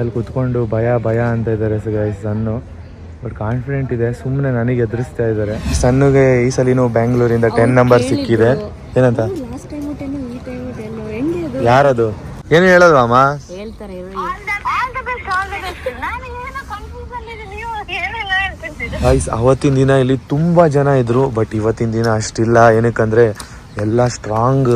ಅಲ್ಲಿ ಕುತ್ಕೊಂಡು ಭಯ ಭಯ ಅಂತ ಇದ್ದಾರೆ ಗೈಸ್ ಸನ್ನು. ಬಟ್ ಕಾನ್ಫಿಡೆಂಟ್ ಇದೆ ಸುಮ್ಮನೆ ನನಗೆ ಎದುರಿಸ್ತಾ ಇದ್ದಾರೆ. ಸನ್ನುಗೆ ಈ ಸಲಿನೂ ಬ್ಯಾಂಗ್ಳೂರಿಂದ ಟೆನ್ ನಂಬರ್ ಸಿಕ್ಕಿದೆ. ಏನಂತ? ಯಾರದು? ಏನು ಹೇಳೋದು ಅಮ್ಮ ಗೈಸ್ ಅವತ್ತಿನ ದಿನ ಇಲ್ಲಿ ತುಂಬ ಜನ ಇದ್ರು ಬಟ್ ಇವತ್ತಿನ ದಿನ ಅಷ್ಟಿಲ್ಲ. ಏನಕ್ಕಂದ್ರೆ ಎಲ್ಲ ಸ್ಟ್ರಾಂಗ್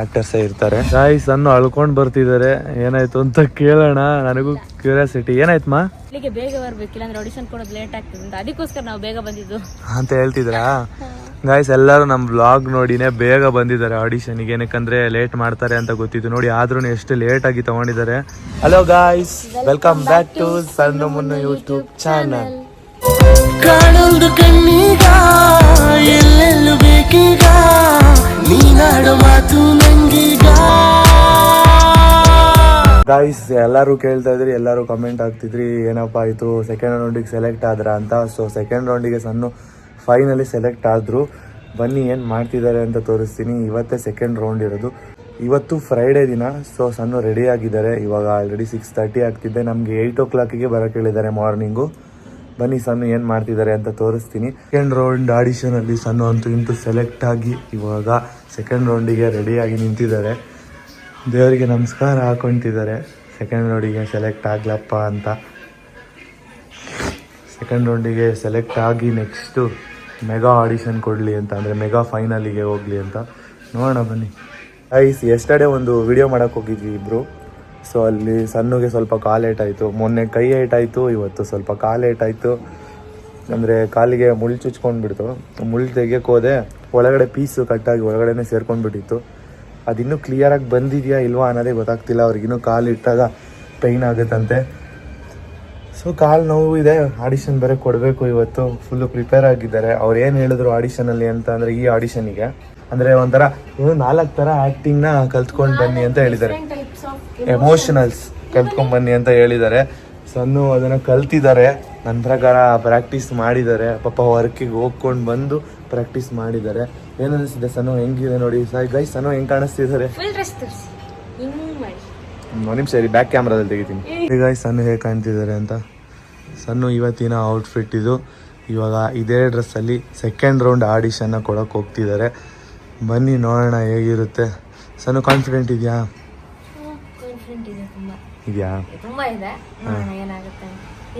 ಆಕ್ಟರ್ಸೇ ಇರ್ತಾರೆ. ಗಾಯ್ಸ್ ಅನ್ನು ಅಳ್ಕೊಂಡ್ ಬರ್ತಿದ್ದಾರೆ. ಏನಾಯ್ತು ಅಂತ ಕೇಳೋಣ. ನನಗೂ ಕ್ಯೂರಿಯಾಸಿಟಿ ಏನಾಯ್ತು ಮಾ? ಇಲ್ಲಿಗೆ ಬೇಗ ಬರ್ಬೇಕಿಲ್ಲ ಅಂದ್ರೆ ಆಡಿಷನ್ ಕೊಡೋದು ಲೇಟ್ ಆಗ್ತದೆ ಅಂತ. ಅದಕ್ಕೋಸ್ಕರ ನಾವು ಬೇಗ ಬಂದಿದ್ದು. ಅಂತ ಹೇಳ್ತಿದ್ರಾ? ಗಾಯ್ಸ್ ಎಲ್ಲರೂ ನಮ್ಮ ಬ್ಲಾಗ್ ನೋಡಿನೇ ಬೇಗ ಬಂದಿದ್ದಾರೆ ಆಡಿಷನ್ಗೆ ಏನಕ್ಕಂದ್ರೆ ಲೇಟ್ ಮಾಡ್ತಾರೆ ಅಂತ ಗೊತ್ತಿತ್ತು. ನೋಡಿ ಆದ್ರೂ ಎಷ್ಟು ಲೇಟ್ ಆಗಿ ತಗೊಂಡಿದ್ದಾರೆ. Hello guys welcome back to Sanna Munna YouTube channel ಕಾಣೊಂದು ಕಣ್ಣೀಗ ಎಲ್ಲೆಲ್ಲೂ ಬೇಕೀಗ. ಮಾತು ಗಾಯ್ಸ್ ಎಲ್ಲರೂ ಕೇಳ್ತಾ ಇದ್ರಿ, ಎಲ್ಲರೂ ಕಮೆಂಟ್ ಆಗ್ತಿದ್ರಿ ಏನಪ್ಪ ಆಯಿತು ಸೆಕೆಂಡ್ ರೌಂಡಿಗೆ ಸೆಲೆಕ್ಟ್ ಆದ್ರ ಅಂತ. ಸೊ ಸೆಕೆಂಡ್ ರೌಂಡಿಗೆ ಸಣ್ಣ ಫೈನಲಿ ಸೆಲೆಕ್ಟ್ ಆದ್ರು. ಬನ್ನಿ, ಏನು ಮಾಡ್ತಿದ್ದಾರೆ ಅಂತ ತೋರಿಸ್ತೀನಿ. ಇವತ್ತೇ ಸೆಕೆಂಡ್ ರೌಂಡ್ ಇರೋದು. ಇವತ್ತು ಫ್ರೈಡೇ ದಿನ ಸೊ ಸಣ್ಣ ರೆಡಿ ಆಗಿದ್ದಾರೆ. ಇವಾಗ ಆಲ್ರೆಡಿ ಸಿಕ್ಸ್ ತರ್ಟಿ ಆಗ್ತಿದ್ದೆ ನಮಗೆ ಏಯ್ಟ್ ಓ ಕ್ಲಾಕಿಗೆ ಬರಕ್ ಹೇಳಿದ್ದಾರೆ ಮಾರ್ನಿಂಗು ಬನ್ನಿ ಸಣ್ಣ ಏನು ಮಾಡ್ತಿದ್ದಾರೆ ಅಂತ ತೋರಿಸ್ತೀನಿ. ಸೆಕೆಂಡ್ ರೌಂಡ್ ಆಡಿಷನಲ್ಲಿ ಸಣ್ಣ ಅಂತೂ ಇಂತೂ ಸೆಲೆಕ್ಟ್ ಆಗಿ ಇವಾಗ ಸೆಕೆಂಡ್ ರೌಂಡಿಗೆ ರೆಡಿಯಾಗಿ ನಿಂತಿದ್ದಾರೆ. ದೇವರಿಗೆ ನಮಸ್ಕಾರ ಹಾಕೊತಿದ್ದಾರೆ ಸೆಕೆಂಡ್ ರೌಂಡಿಗೆ ಸೆಲೆಕ್ಟ್ ಆಗ್ಲಪ್ಪ ಅಂತ. ಸೆಕೆಂಡ್ ರೌಂಡಿಗೆ ಸೆಲೆಕ್ಟ್ ಆಗಿ ನೆಕ್ಸ್ಟು ಮೆಗಾ ಆಡಿಷನ್ ಕೊಡಲಿ ಅಂತ, ಅಂದರೆ ಮೆಗಾ ಫೈನಲಿಗೆ ಹೋಗಲಿ ಅಂತ. ನೋಡೋಣ ಬನ್ನಿ. ಐಸ್ ಎಸ್ಟರ್ಡೇ ಒಂದು ವಿಡಿಯೋ ಮಾಡೋಕೆ ಹೋಗಿದ್ವಿ ಇಬ್ಬರು ಸೊ ಅಲ್ಲಿ ಸಣ್ಣಗೆ ಸ್ವಲ್ಪ ಕಾಲು ಏಟಾಯಿತು ಮೊನ್ನೆ ಕೈ ಏಟಾಯಿತು ಇವತ್ತು ಸ್ವಲ್ಪ ಕಾಲು ಏಟಾಯಿತು ಅಂದರೆ ಕಾಲಿಗೆ ಮುಳ್ಳು ಚುಚ್ಕೊಂಡ್ಬಿಡ್ತು ಮುಳ್ಳು ತೆಗಿಯಕ್ಕೆ ಹೋದೆ ಒಳಗಡೆ ಪೀಸು ಕಟ್ಟಾಗಿ ಒಳಗಡೆನೆ ಸೇರ್ಕೊಂಡ್ಬಿಟ್ಟಿತ್ತು ಅದಿನ್ನೂ ಕ್ಲಿಯರಾಗಿ ಬಂದಿದೆಯಾ ಇಲ್ವಾ ಅನ್ನೋದೇ ಗೊತ್ತಾಗ್ತಿಲ್ಲ. ಅವ್ರಿಗಿನ್ನೂ ಕಾಲು ಇಟ್ಟಾಗ ಪೈನ್ ಆಗುತ್ತಂತೆ. ಸೊ ಕಾಲು ನೋವು ಇದೆ. ಆಡಿಷನ್ ಬೇರೆ ಕೊಡಬೇಕು ಇವತ್ತು. ಫುಲ್ಲು ಪ್ರಿಪೇರ್ ಆಗಿದ್ದಾರೆ. ಅವ್ರು ಏನು ಹೇಳಿದ್ರು ಆಡಿಷನಲ್ಲಿ ಅಂತ ಅಂದರೆ ಈ ಆಡಿಷನಿಗೆ ಅಂದರೆ ಒಂಥರ ಇನ್ನು ನಾಲ್ಕು ಥರ ಆ್ಯಕ್ಟಿಂಗ್ನ ಕಲ್ತ್ಕೊಂಡು ಬನ್ನಿ ಅಂತ ಹೇಳಿದ್ದಾರೆ. ಎಮೋಷನಲ್ಸ್ ಕಲ್ತ್ಕೊಂಡ್ ಬನ್ನಿ ಅಂತ ಹೇಳಿದ್ದಾರೆ. ಸಣ್ಣ ಅದನ್ನ ಕಲ್ತಿದ್ದಾರೆ. ನನ್ನ ಪ್ರಕಾರ ಪ್ರಾಕ್ಟೀಸ್ ಮಾಡಿದ್ದಾರೆ. ಪಾಪ ವರ್ಕಿಗೆ ಹೋಗ್ಕೊಂಡು ಬಂದು ಪ್ರಾಕ್ಟೀಸ್ ಮಾಡಿದ್ದಾರೆ. ಏನನ್ನಿಸಿದೆ ಸನು ಹೆಂಗಿದೆ ನೋಡಿ. ಸಾಯ್ ಗೈ ಸನು ಹೆಂಗೆ ಕಾಣಿಸ್ತಿದ್ದಾರೆ? ನಿಮಿಷ ಸರಿ ಬ್ಯಾಕ್ ಕ್ಯಾಮ್ರಾದಲ್ಲಿ ತೆಗಿತೀನಿ. ಈಗ ಸನ್ನು ಹೇಗೆ ಕಾಣ್ತಿದ್ದಾರೆ ಅಂತ. ಸನ್ನು ಇವತ್ತಿನ ಔಟ್ಫಿಟ್ ಇದು. ಇವಾಗ ಇದೇ ಡ್ರೆಸ್ಸಲ್ಲಿ ಸೆಕೆಂಡ್ ರೌಂಡ್ ಆಡಿಷನ್ನ ಕೊಡೋಕೆ ಹೋಗ್ತಿದ್ದಾರೆ. ಬನ್ನಿ ನೋಡೋಣ ಹೇಗಿರುತ್ತೆ. ಸನ್ನು ಕಾನ್ಫಿಡೆಂಟ್ ಇದೆಯಾ? ಇದೆಯಾ?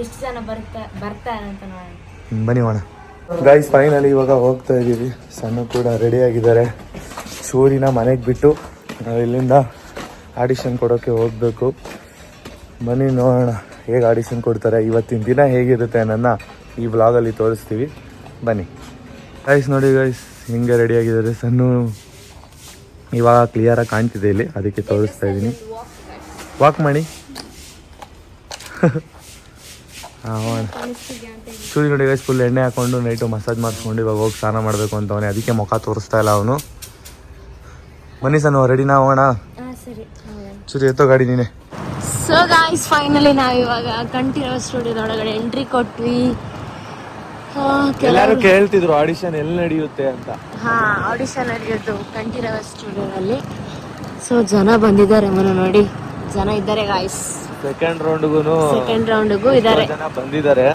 ಎಷ್ಟು ಜನ ಬರ್ತಾ ಅಂತ ನೋಡೋಣ. ಬನ್ನಿ ಹೋಣ ಗೈಸ್ ಫೈನಲಿ ಇವಾಗ ಹೋಗ್ತಾ ಇದ್ದೀವಿ. ಸಣ್ಣ ಕೂಡ ರೆಡಿ ಆಗಿದ್ದಾರೆ. ಸೂರಿನ ಮನೆಗೆ ಬಿಟ್ಟು ನಾವು ಇಲ್ಲಿಂದ ಆಡಿಷನ್ ಕೊಡೋಕ್ಕೆ ಹೋಗಬೇಕು. ಬನ್ನಿ ನೋಡೋಣ. ಹೇಗೆ ಆಡಿಷನ್ ಕೊಡ್ತಾರೆ, ಇವತ್ತಿನ ದಿನ ಹೇಗಿರುತ್ತೆ ನನ್ನ ಈ ಬ್ಲಾಗಲ್ಲಿ ತೋರಿಸ್ತೀವಿ. ಬನ್ನಿ. ಗೈಸ್ ನೋಡಿ ಗೈಸ್ ಹಿಂಗೆ ರೆಡಿ ಆಗಿದ್ದಾರೆ ಸಣ್ಣ. ಇವಾಗ ಕ್ಲಿಯರಾಗಿ ಕಾಣ್ತಿದೆ ಇಲ್ಲಿ. ಅದಕ್ಕೆ ತೋರಿಸ್ತಾ ಇದ್ದೀನಿ. ವಾಕ್ ಮಾಡಿ. ಸೂರ್ಯ ನೋಡಿ ಗೈಸ್ ಫುಲ್ ಎಣ್ಣೆ ಹಾಕೊಂಡು ನೈಟು ಮಸಾಜ್ ಮಾಡಿಸ್ಕೊಂಡು ಇವಾಗ ಹೋಗಿ ಸ್ನಾನ ಮಾಡಬೇಕು ಅಂತ ಅವನೇ. ಅದಕ್ಕೆ ಮುಖ ತೋರಿಸ್ತಾ ಇಲ್ಲ ಅವನು. ಬನ್ನಿ ಸಣ್ಣ ರೆಡಿನಾ ಹೋಗೋಣ? ಸೂರ್ಯ ಎತ್ತೋ ಗಾಡಿ ನೀನೆ. ಸೊ ಗಾಯ್ಸ್ ಫೈನಲಿ ನಾವು ಇವಾಗ ಕಂಠೀರವ ಸ್ಟುಡಿಯೋದ ಒಳಗಡೆ ಎಂಟ್ರಿ ಕೊಟ್ವಿ. ಎಲ್ಲರೂ ಕೇಳ್ತಿದ್ರು ಆಡಿಷನ್ ಎಲ್ಲಿ ನಡೆಯುತ್ತೆ ಅಂತ. ಹಾ ಆಡಿಷನ್ ನಡೆಯೋದು ಕಂಠೀರವ ಸ್ಟುಡಿಯೋದಲ್ಲಿ ಸೊ ಜನ ಬಂದಿದ್ದಾರೆ ಮನ ನೋಡಿ. ಜನ ಇದ್ದಾರೆ ಗಾಯ್ಸ್ ಸೆಕೆಂಡ್ ರೌಂಡ್ಗೂ ಸೆಕೆಂಡ್ ರೌಂಡ್ಗೂ ಇದ್ದಾರೆ ಜನ ಬಂದಿದ್ದಾರೆ.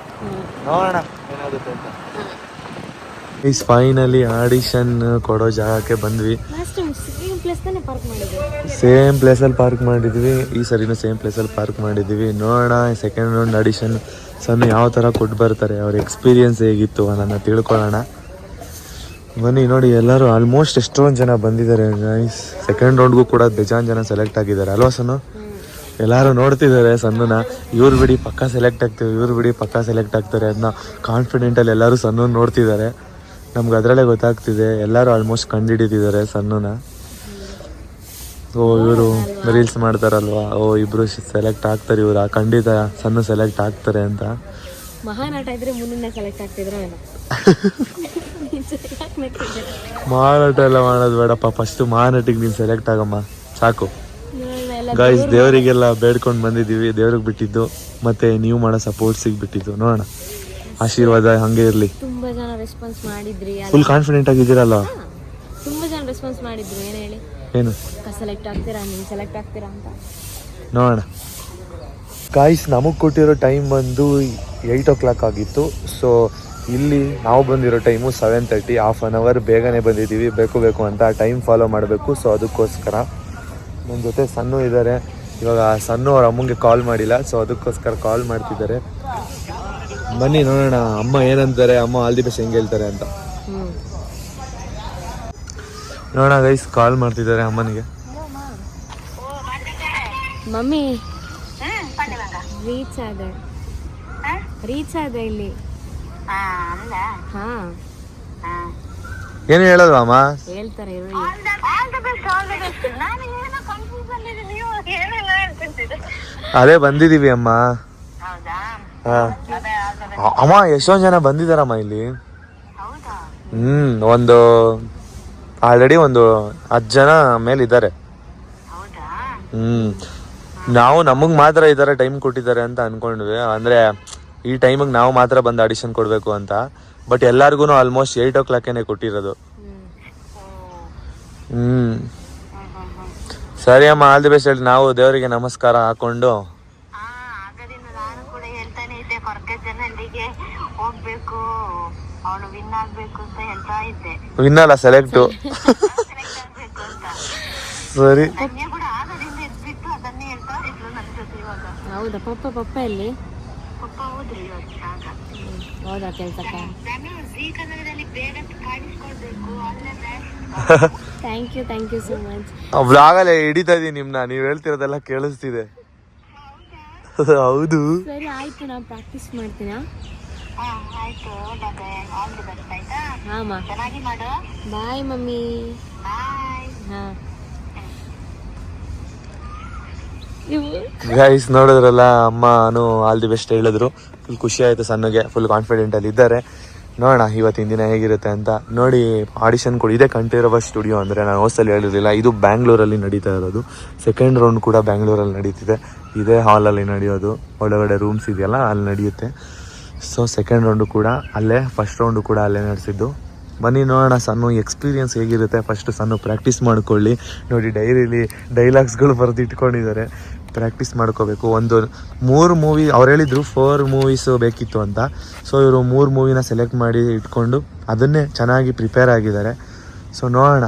ನೋಡೋಣ ಏನಾಗುತ್ತೆ ಅಂತ. ಈಸ್ ಫೈನಲಿ ಆಡಿಷನ್ ಕೊಡೋ ಜಾಗಕ್ಕೆ ಬಂದ್ವಿ. ಸೇಮ್ ಪ್ಲೇಸ್ ಅಲ್ಲಿ ಪಾರ್ಕ್ ಪ್ಲೇಸಲ್ಲಿ ಮಾಡಿದ್ವಿ. ಈ ಸರಿನೂ ಸೇಮ್ ಪ್ಲೇಸಲ್ಲಿ ಪಾರ್ಕ್ ಮಾಡಿದ್ವಿ. ನೋಡೋಣ ಸೆಕೆಂಡ್ ರೌಂಡ್ ಆಡಿಷನ್ ಸಣ್ಣ ಯಾವ ಥರ ಕೊಟ್ಟು ಬರ್ತಾರೆ ಅವ್ರ ಎಕ್ಸ್ಪೀರಿಯನ್ಸ್ ಹೇಗಿತ್ತು ಅನ್ನೋದನ್ನ ತಿಳ್ಕೊಳ್ಳೋಣ. ಬನ್ನಿ ನೋಡಿ ಎಲ್ಲರೂ ಆಲ್ಮೋಸ್ಟ್ ಎಷ್ಟೊಂದು ಜನ ಬಂದಿದ್ದಾರೆ ಗೈಸ್ ಸೆಕೆಂಡ್ ರೌಂಡ್ಗೂ ಕೂಡ ಬೇಜಾನ್ ಜನ ಸೆಲೆಕ್ಟ್ ಆಗಿದ್ದಾರೆ. ಅಲ್ವಾ ಸಣ್ಣ ಎಲ್ಲರೂ ನೋಡ್ತಿದ್ದಾರೆ ಸಣ್ಣನ ಇವ್ರು ಬಿಡಿ ಪಕ್ಕ ಸೆಲೆಕ್ಟ್ ಆಗ್ತೀವಿ ಇವ್ರು ಬಿಡಿ ಪಕ್ಕ ಸೆಲೆಕ್ಟ್ ಆಗ್ತಾರೆ ಅದನ್ನ ಕಾನ್ಫಿಡೆಂಟಲ್ಲಿ ಎಲ್ಲರೂ ಸಣ್ಣ ನೋಡ್ತಿದ್ದಾರೆ. ನಮ್ಗೆ ಅದರಲ್ಲೇ ಗೊತ್ತಾಗ್ತಿದೆ ಎಲ್ಲರೂ ಆಲ್ಮೋಸ್ಟ್ ಕಂಡುಹಿಡಿತಿದ್ದಾರೆ ಸಣ್ಣನ ಓ ಇವರು ರೀಲ್ಸ್ ಮಾಡ್ತಾರಲ್ವಾ? ಓ ಇಬ್ರು ಸೆಲೆಕ್ಟ್ ಆಗ್ತಾರೆ ಇವ್ರು. ಖಂಡಿತ ಸಣ್ಣ ಸೆಲೆಕ್ಟ್ ಆಗ್ತಾರೆ ಅಂತ. ಮಹಾನಟ ಇದ್ರೆ ಸೆಲೆಕ್ಟ್ ಆಗ್ತಿದ್ರು? ಮಾರಾಟ ಎಲ್ಲ ಮಾಡೋದು ಬೇಡಪ್ಪ. ಫಸ್ಟ್ ಮಹಾನಟಿಗೆ ನೀನು ಸೆಲೆಕ್ಟ್ ಆಗಮ್ಮ. ಸಾಕು. ಗಾಯ್ಸ್ ದೇವರಿಗೆಲ್ಲ ಬೇಡ್ಕೊಂಡು ಬಂದಿದ್ದೀವಿ. ದೇವ್ರಿಗೆ ಬಿಟ್ಟಿದ್ದು. ಮತ್ತೆ ನೀವು ಮಾಡೋ ಸಪೋರ್ಟ್ ಸಿಗ್ಬಿಟ್ಟಿದ್ದು ನೋಡೋಣ. ಆಶೀರ್ವಾದ ಹಂಗೆ ಇರಲಿ. ತುಂಬಾ ಜನ ರೆಸ್ಪಾನ್ಸ್ ಮಾಡಿದ್ರಿ. ಅಲ್ಲ. ಫುಲ್ ಕಾನ್ಫಿಡೆಂಟ್ ಆಗಿದ್ದೀರಲ್ಲ? ತುಂಬಾ ಜನ ರೆಸ್ಪಾನ್ಸ್ ಮಾಡಿದ್ರು. ಏನ್ ಹೇಳಿ? ಏನು? ಸೆಲೆಕ್ಟ್ ಆಗ್ತೀರಾ? ನೀವು ಸೆಲೆಕ್ಟ್ ಆಗ್ತೀರಾ ಅಂತ? ನೋಡೋಣ. ಗಾಯ್ಸ್ ನಮಗೆ ಕೊಟ್ಟಿರೋ ಟೈಮ್ ಬಂದು ಏಯ್ಟ್ ಓ ಕ್ಲಾಕ್ ಆಗಿತ್ತು. ಸೊ ಇಲ್ಲಿ ನಾವು ಬಂದಿರೋ time seven thirty half an hour ಬೇಗನೆ ಬಂದಿದ್ದೀವಿ. ಬೇಕು ಬೇಕು ಅಂತ ಟೈಮ್ ಫಾಲೋ ಮಾಡಬೇಕು. ಸೊ ಅದಕ್ಕೋಸ್ಕರ ನನ್ನ ಜೊತೆ ಸಣ್ಣು ಇದ್ದಾರೆ. ಇವಾಗ ಸಣ್ಣು ಅವ್ರ ಅಮ್ಮಂಗೆ ಕಾಲ್ ಮಾಡಿಲ್ಲ ಸೊ ಅದಕ್ಕೋಸ್ಕರ ಕಾಲ್ ಮಾಡ್ತಿದ್ದಾರೆ. ಬನ್ನಿ ನೋಡೋಣ ಅಮ್ಮ ಏನಂತಾರೆ ಅಮ್ಮ ಆಲ್ ದಿ ಬೆಸ್ಟ್ ಹೆಂಗೆ ಹೇಳ್ತಾರೆ ಅಂತ. ನೋಡೋಣ ಗೈಸ್ ಕಾಲ್ ಮಾಡ್ತಿದ್ದಾರೆ ಅಮ್ಮನಿಗೆ. ಮಮ್ಮಿ ರೀಚ್ ಆದ. ರೀಚ್ ಆದ ಇಲ್ಲಿ. ಹಾ ಏನು ಹೇಳಲ್ವಾ ಅಮ್ಮ? ಹೇಳ್ತಾರೆ ಇರು ಅದೇ ಬಂದಿದೀವಿ ಅಮ್ಮ. ಅಮ್ಮ ಎಷ್ಟೊಂದ್ ಜನ ಬಂದಿದಾರಮ್ಮ ಇಲ್ಲಿ? ಹ್ಮ್ ಒಂದು ಆಲ್ರೆಡಿ ಒಂದು ಹತ್ತು ಜನ ಮೇಲಿದ್ದಾರೆ. ಹ್ಮ್. ನಾವು ನಮಗ್ ಮಾತ್ರ ಈ ತರ ಟೈಮ್ ಕೊಟ್ಟಿದ್ದಾರೆ ಅಂತ ಅನ್ಕೊಂಡ್ವಿ. ಅಂದ್ರೆ ಈ ಟೈಮಿಗೆ ನಾವು ಮಾತ್ರ ಬಂದು ಆಡಿಷನ್ ಕೊಡ್ಬೇಕು ಅಂತ. ಬಟ್ ಎಲ್ಲಾರ್ಗು ಆಲ್ಮೋಸ್ಟ್ ಏಯ್ಟ್ ಓ ಕ್ಲಾಕೇನೆ ಕೊಟ್ಟಿರೋದು. ಹ್ಮ್. ಸರಿ ಅಮ್ಮ ಆಲ್ ದಿ ಬೆಸ್ಟ್ ಹೇಳಿ. ನಾವು ದೇವರಿಗೆ ನಮಸ್ಕಾರ ಹಾಕೊಂಡು. ಆಗದಿಂದ ನಾನು ಕೂಡ ಹೇಳ್ತಾನೆ ಇದ್ದೆ ಹೊರಗ ಅಲ್ಲಿಗೆ ಹೋಗ್ಬೇಕು ಅವನು ವಿನ್ ಆಗ್ಬೇಕು ಅಂತ ಹೇಳ್ತಾ ಇದ್ದೆ. ವಿನ್ನಲ್ಲ ಸೆಲೆಕ್ಟು ಸೆಲೆಕ್ಟ್ ಆಗ್ಬೇಕು ಅಂತ. ಸರಿ. ನಂಗೆ ಕೂಡ ಆಗದಿಂದ ಎದ್ಬಿಟ್ಟು ಅದನ್ನೇ ಹೇಳ್ತಾ ಇದ್ಲು ನನ್ನ ಜೊತೆ ಇವಾಗ. ಹೌದಾ ಪಪ್ಪ ಪಪ್ಪ ಎಲ್ಲಿ? ಪಪ್ಪ ಹೋದ್ರು ಇವತ್ತು ಆಗ. ಹೌದಾ ಕೆಲ್ಸಕ್ಕ? ನಾನು ಜೀ ಕನ್ನಡದಲ್ಲಿ ಬೇಗ thank you thank you so much ವ್ಲಾಗಲ್ಲೇ ಹಿಡಿತಾ ಇದೀನಿ ನಿಮ್ನ ನೀವು ಹೇಳ್ತಿರೋದೆಲ್ಲ ಕೇಳಿಸ್ತಿದೆ. ಹೌದು. ಸರಿ ಆಯ್ತು ನಾನು ಪ್ರಾಕ್ಟೀಸ್ ಮಾಡ್ತೀನಾ? ಹಾ ಆಯ್ತು ಮತ್ತೆ ಆಲ್ ದಿ ಬೆಸ್ಟ್ ಆಯ್ತಾ? ಹಾಮ ಚೆನ್ನಾಗಿ ಮಾಡು. ಬಾಯ್ ಮಮ್ಮಿ. ಹಾ. ಗೈಸ್ ನೋಡಿದ್ರಲ್ಲ ಅಮ್ಮನು ಆಲ್ ದಿ ಬೆಸ್ಟ್ ಹೇಳಿದ್ರು. ಫುಲ್ ಖುಷಿ ಆಯಿತು ಸಣ್ಣಗೆ ಫುಲ್ ಕಾನ್ಫಿಡೆಂಟ್ ಅಲ್ಲಿ ಇದ್ದಾರೆ. ನೋಡೋಣ ಇವತ್ತಿನ ದಿನ ಹೇಗಿರುತ್ತೆ ಅಂತ. ನೋಡಿ ಆಡಿಷನ್ ಕೂಡ ಇದೇ. ಕಂಠೀರವ ಸ್ಟುಡಿಯೋ ಅಂದರೆ ನಾನು ಹೋಸ್ಟೆಲ್ ಹೇಳಿರಲಿಲ್ಲ. ಇದು ಬ್ಯಾಂಗ್ಳೂರಲ್ಲಿ ನಡೀತಾ ಇರೋದು. ಸೆಕೆಂಡ್ ರೌಂಡ್ ಕೂಡ ಬ್ಯಾಂಗ್ಳೂರಲ್ಲಿ ನಡೀತಿದೆ. ಇದೇ ಹಾಲಲ್ಲಿ ನಡೆಯೋದು. ಒಳಗಡೆ ರೂಮ್ಸ್ ಇದೆಯಲ್ಲ, ಅಲ್ಲಿ ನಡೆಯುತ್ತೆ. ಸೊ ಸೆಕೆಂಡ್ ರೌಂಡು ಕೂಡ ಅಲ್ಲೇ ಫಸ್ಟ್ ರೌಂಡು ಕೂಡ ಅಲ್ಲೇ ನಡೆಸಿದ್ದು. ಬನ್ನಿ, ನೋಡೋಣ ಸಣ್ಣ ಎಕ್ಸ್ಪೀರಿಯನ್ಸ್ ಹೇಗಿರುತ್ತೆ? ಫಸ್ಟ್ ಸಣ್ಣ ಪ್ರಾಕ್ಟೀಸ್ ಮಾಡ್ಕೊಳ್ಳಿ. ನೋಡಿ ಡೈರಿಲಿ ಡೈಲಾಗ್ಸ್ಗಳು ಬರೆದಿಟ್ಕೊಂಡಿದ್ದಾರೆ. ಪ್ರಾಕ್ಟೀಸ್ ಮಾಡ್ಕೋಬೇಕು. ಒಂದು ಮೂರು ಮೂವಿ ಅವ್ರು ಹೇಳಿದ್ರು ಫೋರ್ ಮೂವೀಸು ಬೇಕಿತ್ತು ಅಂತ. ಸೊ ಇವರು ಮೂರು ಮೂವಿನ ಸೆಲೆಕ್ಟ್ ಮಾಡಿ ಇಟ್ಕೊಂಡು ಅದನ್ನೇ ಚೆನ್ನಾಗಿ ಪ್ರಿಪೇರ್ ಆಗಿದ್ದಾರೆ. ಸೊ ನೋಡೋಣ.